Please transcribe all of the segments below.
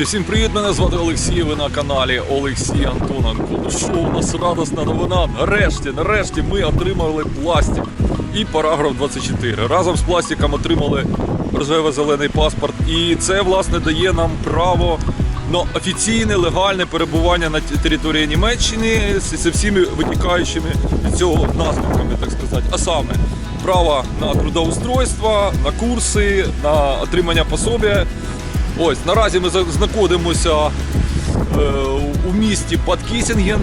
Друзі, всім привіт! Мене звати Олексій. Ви на каналі Олексій Антоненко. Ну що, у нас радісна новина. Нарешті, нарешті ми отримали пластик і параграф 24. Разом з пластиком отримали рожево-зелений паспорт. І це власне дає нам право на офіційне легальне перебування на території Німеччини з, з всіми витікаючими від цього наслідками, так сказати. А саме право на трудоустройство, на курси, на отримання пособия. Ось наразі ми знаходимося е, у місті Падкісінген,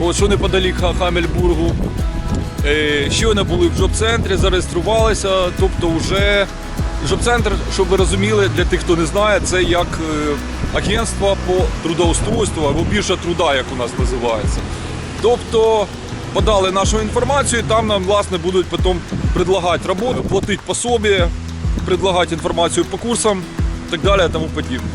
от, що неподалік Хамельбургу. Е, щойно були в джоб-центрі, зареєструвалися. Тобто, вже джоб-центр, щоб ви розуміли, для тих, хто не знає, це як е, агентство по трудоустройству або біржа труда, як у нас називається. Тобто подали нашу інформацію, там нам власне будуть потім предлагати роботу, платити пособі, предлагати інформацію по курсам і так далі, тому подібне.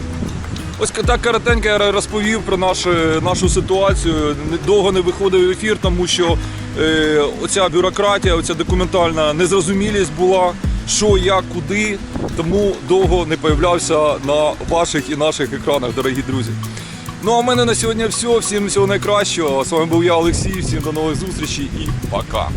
Ось так коротенько я розповів про нашу, нашу ситуацію. Довго не виходив в ефір, тому що е, оця бюрократія, оця документальна незрозумілість була, що, як, куди. Тому довго не появлявся на ваших і наших екранах, дорогі друзі. Ну а в мене на сьогодні все. Всім всього найкращого. З вами був я, Олексій. Всім до нових зустрічей і пока.